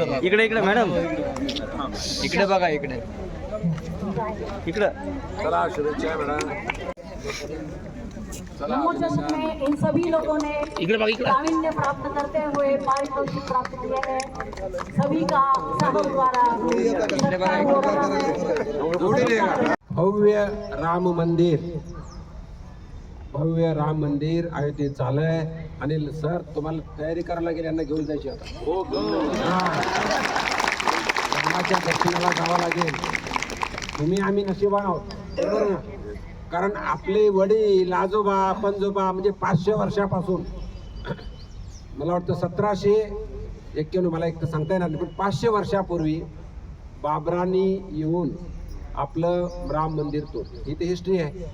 इकडे इकडे मॅडम. इकडे बघा इकडे. चला इन सभी लोगों ने प्रावीण्य प्राप्त करते हुए पारितोषिक प्राप्त किए हैं। सभी का द्वारा भव्य राम मंदिर. भव्य राम मंदिर अयोध्येत झालंय आणि सर तुम्हाला तयारी करायला लागेल यांना घेऊन जायची आता. हा. दर्शनाला जावं लागेल. तुम्ही आम्ही नशिबान आहोत. बरोबर ना? कारण आपले वडील आजोबा पंजोबा म्हणजे पाचशे वर्षापासून मला वाटतं सतराशे एक्क्याण्णव मला एक तर सांगता येणार नाही पण पाचशे वर्षापूर्वी बाबरांनी येऊन आपलं राम मंदिर तोडलं. ही ते हिस्ट्री आहे.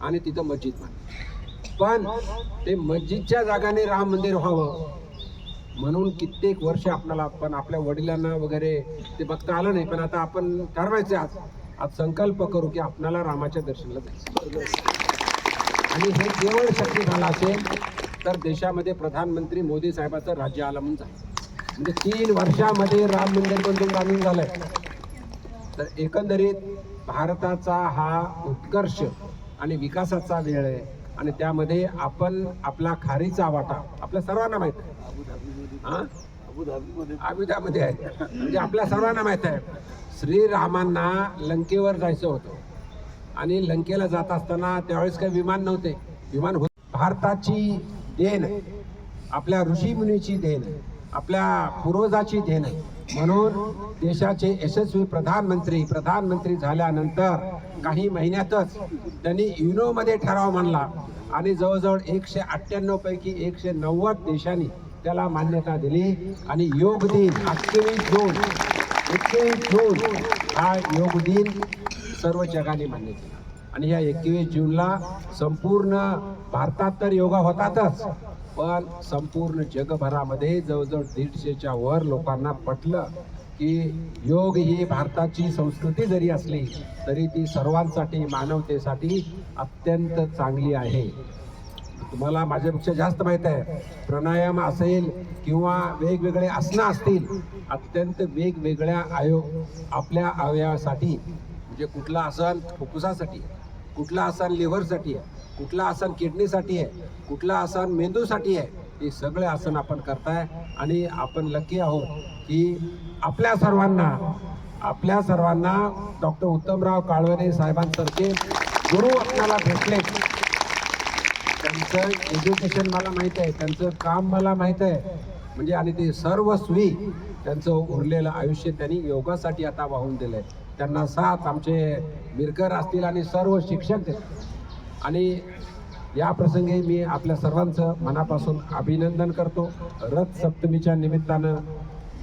आणि तिथं मस्जिद बांधली. पण ते मस्जिदच्या जागाने राम मंदिर व्हावं. म्हणून कित्येक वर्ष आपल्याला पण आपल्या वडिलांना वगैरे ते बघता आलं नाही. पण आता आपण ठरवायचं आज. आज संकल्प करू की आपल्याला रामाच्या दर्शनाला जायचं. आणि हे केवळ शक्य झालं असेल तर देशामध्ये प्रधानमंत्री मोदी साहेबाचं राज्य आलं म्हणून झालं. म्हणजे तीन वर्षामध्ये राम मंदिर बंधून बांधून झालंय. तर एकंदरीत भारताचा हा उत्कर्ष आणि विकासाचा वेळ आहे. आणि त्यामध्ये आपण आपला खारीचा वाटा आपल्या सर्वांना माहीत आहे. अबुधाबीमध्ये आहे. म्हणजे आपल्या सर्वांना माहीत आहे. श्रीरामांना लंकेवर जायचं होतं. आणि लंकेला जात असताना त्यावेळेस काही विमान नव्हते. विमान होत भारताची देण आहे. आपल्या ऋषीमुनीची देण आहे. आपल्या पूर्वजाची देण आहे. म्हणून देशाचे यशस्वी प्रधानमंत्री प्रधानमंत्री झाल्यानंतर काही महिन्यातच त्यांनी युनोमध्ये ठराव मांडला. आणि जवळजवळ एकशे अठ्ठ्याण्णवपैकी एकशे नव्वद देशांनी त्याला मान्यता दिली. आणि योग दिन अठ्ठावीस जून एकवीस जून हा योग दिन सर्व जगाने मान्य केला. आणि या एकवीस जूनला संपूर्ण भारतात तर योगा होतातच. पण संपूर्ण जगभरामध्ये जवळजवळ दीडशेच्या वर लोकांना पटलं की योग ही भारताची संस्कृती जरी असली तरी ती सर्वांसाठी मानवतेसाठी अत्यंत चांगली आहे. तुम्हाला माझ्यापेक्षा जास्त माहीत आहे प्राणायाम असेल किंवा वेगवेगळे आसनं असतील अत्यंत वेगवेगळ्या आयो आपल्या अवयवासाठी म्हणजे कुठलं आसन फुफ्फुसासाठी कुठलं आसन लिव्हरसाठी आहे कुठलं आसन किडनीसाठी आहे कुठलं आसन मेंदूसाठी आहे हे सगळे आसन आपण करताय. आणि आपण लकी आहोत की आपल्या सर्वांना आपल्या सर्वांना डॉक्टर उत्तमराव काळवणे साहेबांसारखे गुरु आपल्याला भेटले. त्यांचं एज्युकेशन मला माहीत आहे त्यांचं काम मला माहीत आहे. म्हणजे आणि ते सर्वस्वी त्यांचं उरलेलं आयुष्य त्यांनी योगासाठी आता वाहून दिलं आहे त्यांना साथ आमचे मिरकर असतील आणि सर्व शिक्षक आणि या प्रसंगी मी आपल्या सर्वांचं मनापासून अभिनंदन करतो. रथ सप्तमीच्या निमित्तानं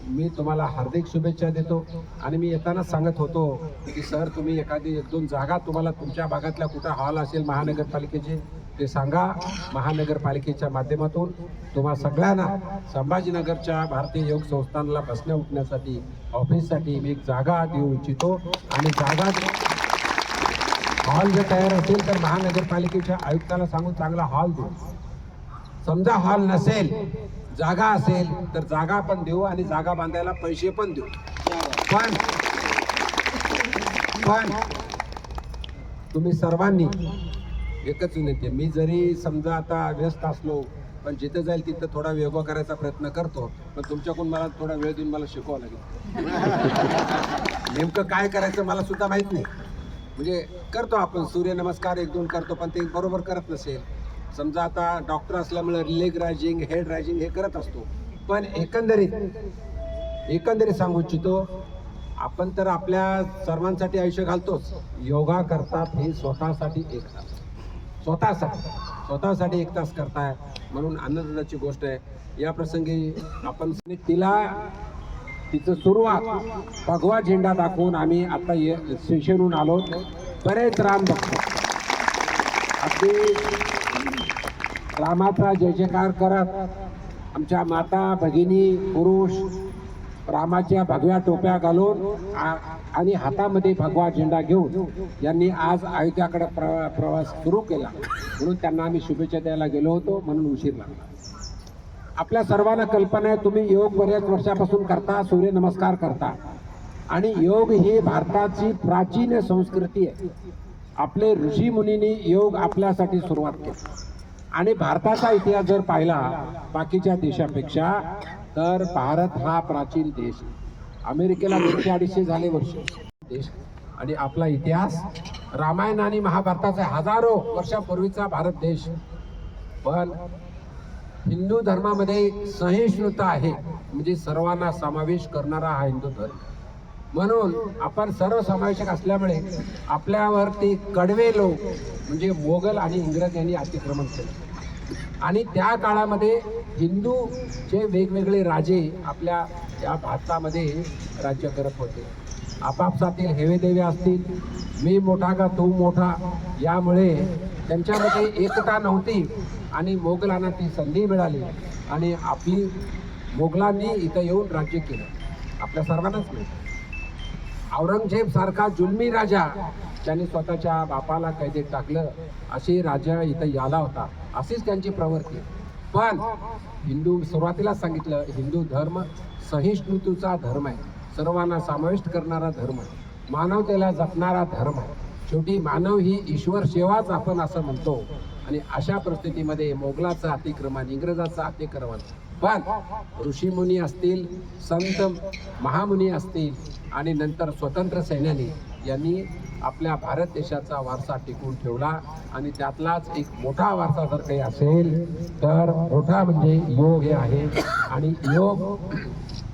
मी तुम्हाला हार्दिक शुभेच्छा देतो. आणि मी येताना सांगत होतो की सर तुम्ही एखादी एक दोन जागा तुम्हाला तुमच्या भागातल्या कुठं हॉल असेल महानगरपालिकेचे ते सांगा महानगरपालिकेच्या माध्यमातून. तुम्हा सगळ्यांना संभाजीनगरच्या भारतीय योग संस्थानला बसण्या उठण्यासाठी ऑफिससाठी मी एक जागा देऊ इच्छितो. आणि जागा हॉल जर तयार असेल तर महानगरपालिकेच्या आयुक्ताला सांगून चांगला हॉल देऊ. समजा हॉल नसेल जागा असेल तर जागा पण देऊ आणि जागा बांधायला पैसे पण देऊ. पण पण तुम्ही सर्वांनी एकच विनंती मी जरी समजा आता व्यस्त असलो पण जिथं जाईल तिथं थोडा वेगळा करायचा प्रयत्न करतो पण तुमच्याकडून मला थोडा वेळ देऊन मला शिकवावं लागेल. नेमकं काय करायचं मला सुद्धा माहीत नाही. म्हणजे करतो आपण सूर्यनमस्कार एक दोन करतो पण ते बरोबर करत नसेल. समजा आता डॉक्टर असल्यामुळे लेग रायझिंग हेड रायझिंग हे करत असतो. पण एकंदरीत एकंदरीत सांगू इच्छितो आपण तर आपल्या सर्वांसाठी आयुष्य घालतोच. योगा करतात हे स्वतःसाठी एक तास. स्वतःसाठी स्वतःसाठी एक तास करताय. म्हणून आनंदाची गोष्ट आहे. या प्रसंगी आपण तिला तिचं सुरुवात भगवा झेंडा दाखवून आम्ही आता ये- स्टेशनहून आलो. बरेच राम भक्त. अगदी रामाचा जय जयकार करत आमच्या माता भगिनी पुरुष रामाच्या भगव्या टोप्या घालून आ- आणि हातामध्ये भगवा झेंडा घेऊन यांनी आज अयोध्याकडे प्र प्रवास सुरू केला. म्हणून त्यांना आम्ही शुभेच्छा द्यायला गेलो होतो म्हणून उशीर लागला. आपल्या सर्वांना कल्पना आहे तुम्ही योग बऱ्याच वर्षापासून करता सूर्यनमस्कार करता. आणि योग ही भारताची प्राचीन संस्कृती आहे. आपले ऋषी मुनींनी योग आपल्यासाठी सुरुवात केली. आणि भारताचा इतिहास जर पाहिला बाकीच्या देशापेक्षा तर भारत हा प्राचीन देश अमेरिकेला दोनशे अडीचशे झाले वर्ष. देश. आणि आपला इतिहास रामायण आणि महाभारताचा हजारो वर्षापूर्वीचा भारत देश. पण हिंदू धर्मामध्ये सहिष्णुता आहे. म्हणजे सर्वांना समावेश करणारा हा हिंदू धर्म. म्हणून आपण सर्व समावेशक असल्यामुळे आपल्यावरती कडवे लोक म्हणजे मोगल आणि इंग्रज यांनी अतिक्रमण केलं. आणि त्या काळामध्ये हिंदूचे वेगवेगळे राजे आपल्या या भारतामध्ये राज्य करत होते. आपापसातील हेवेदेवे असतील मी मोठा का तू मोठा यामुळे त्यांच्यामध्ये एकता नव्हती. आणि मोगलांना ती संधी मिळाली आणि आपली मोगलांनी इथं येऊन राज्य केलं. आपल्या सर्वांनाच मिळतं औरंगजेब सारखा जुलमी राजा त्यांनी स्वतःच्या बापाला कैदेत टाकलं अशी राजा इथं याला होता. अशीच त्यांची प्रवृत्ती. पण हिंदू सुरुवातीला सांगितलं हिंदू धर्म सहिष्णुतूचा धर्म आहे. सर्वांना समाविष्ट करणारा धर्म आहे. मानवतेला जपणारा धर्म आहे. शेवटी मानव ही ईश्वर सेवाच आपण असं म्हणतो. आणि अशा परिस्थितीमध्ये मोगलाचं अतिक्रमण इंग्रजाचं अतिक्रमण. पण ऋषीमुनी असतील संत महामुनी असतील आणि नंतर स्वतंत्र सैन्यानी यांनी आपल्या भारत देशाचा वारसा टिकवून ठेवला आणि त्यातलाच एक मोठा वारसा जर काही असेल तर मोठा म्हणजे योग हे आहे. आणि योग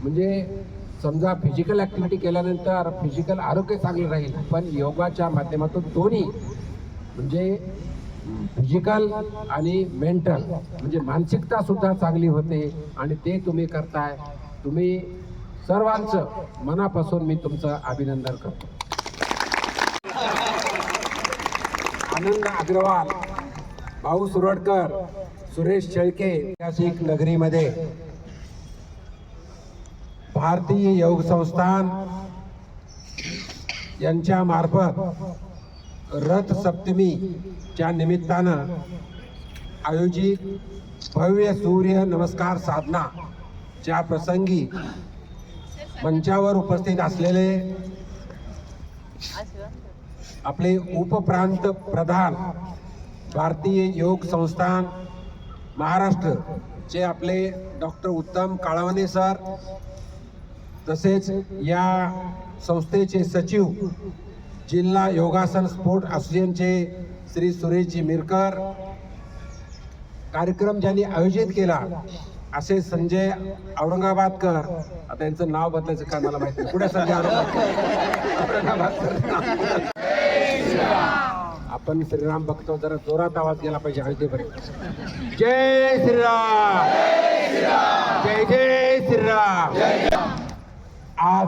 म्हणजे समजा फिजिकल ॲक्टिव्हिटी केल्यानंतर फिजिकल आरोग्य चांगलं राहील पण योगाच्या माध्यमातून दोन्ही म्हणजे फिजिकल आणि मेंटल म्हणजे मानसिकता सुद्धा चांगली होते आणि ते तुम्ही करताय. तुम्ही सर्वांचं मनापासून मी तुमचं अभिनंदन करतो. आनंद अग्रवाल भाऊ सुरडकर सुरेश शेळके ऐतिहासिक नगरीमध्ये भारतीय योग संस्थान यांच्या मार्फत रथ सप्तमीच्या निमित्तानं आयोजित भव्य सूर्य नमस्कार साधना च्या प्रसंगी मंचावर उपस्थित असलेले आपले उपप्रांत प्रधान भारतीय योग संस्थान महाराष्ट्र चे आपले डॉक्टर उत्तम काळवणे सर तसेच या संस्थेचे सचिव जिल्हा योगासन स्पोर्ट असोसिएशनचे श्री सुरेशजी मिरकर. कार्यक्रम ज्यांनी आयोजित केला असे संजय औरंगाबादकर. आता यांचं नाव बदलायचं काय मला माहिती पुढे संजय औरंगाबादकर औरंगाबादकर आपण श्रीराम बघतो जरा जोरात आवाज गेला पाहिजे हळदीपर्यंत जय श्रीराम! जय जय श्रीराम! आज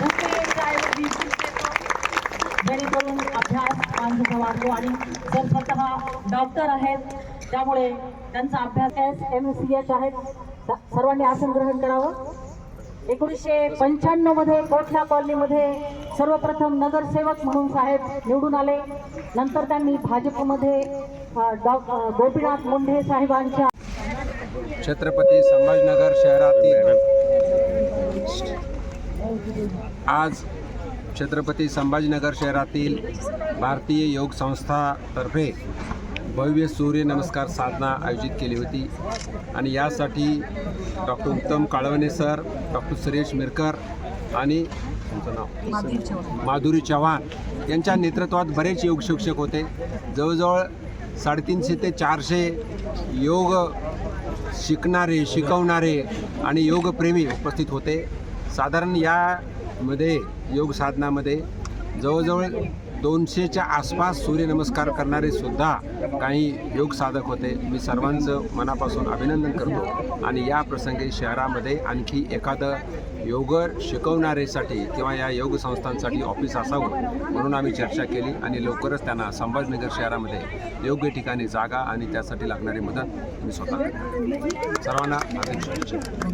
जेणेकरून अभ्यास माणसाचा वाढतो आणि सर स्वतः डॉक्टर आहेत त्यामुळे त्यांचा अभ्यास एस एम सी एच आहेत सर्वांनी आसन ग्रहण करावं. एकोणीसशे पंच्याण्णवमध्ये कोठला कॉलनीमध्ये सर्वप्रथम नगरसेवक म्हणून साहेब निवडून आले. नंतर त्यांनी भाजपमध्ये डॉ गोपीनाथ मुंढे साहेबांच्या छत्रपती संभाजीनगर शहरातील आज छत्रपती संभाजीनगर शहरातील भारतीय योग संस्थातर्फे भव्य सूर्य नमस्कार साधना आयोजित केली होती. आणि यासाठी doctor Uttam Kalwane sir doctor Suresh Mirkar आणि तुमचं नाव? माधुरी चव्हाण. यांच्या नेतृत्वात बरेच योग शिक्षक होते. जवळजवळ साडेतीनशे ते चारशे योग शिकणारे शिकवणारे आणि योगप्रेमी उपस्थित होते. साधारण यामध्ये योग साधनामध्ये जवळजवळ दोनशेच्या आसपास सूर्यनमस्कार करणारे सुद्धा काही योग साधक होते. मी सर्वांचं मनापासून अभिनंदन करतो. आणि या प्रसंगी शहरामध्ये आणखी एखादं योग शिकवणारेसाठी किंवा या योग संस्थांसाठी ऑफिस असावं म्हणून आम्ही चर्चा केली आणि लवकरच त्यांना संभाजीनगर शहरामध्ये योग्य ठिकाणी जागा आणि त्यासाठी लागणारी मदत मी स्वतः सर्वांना अभिनंदन.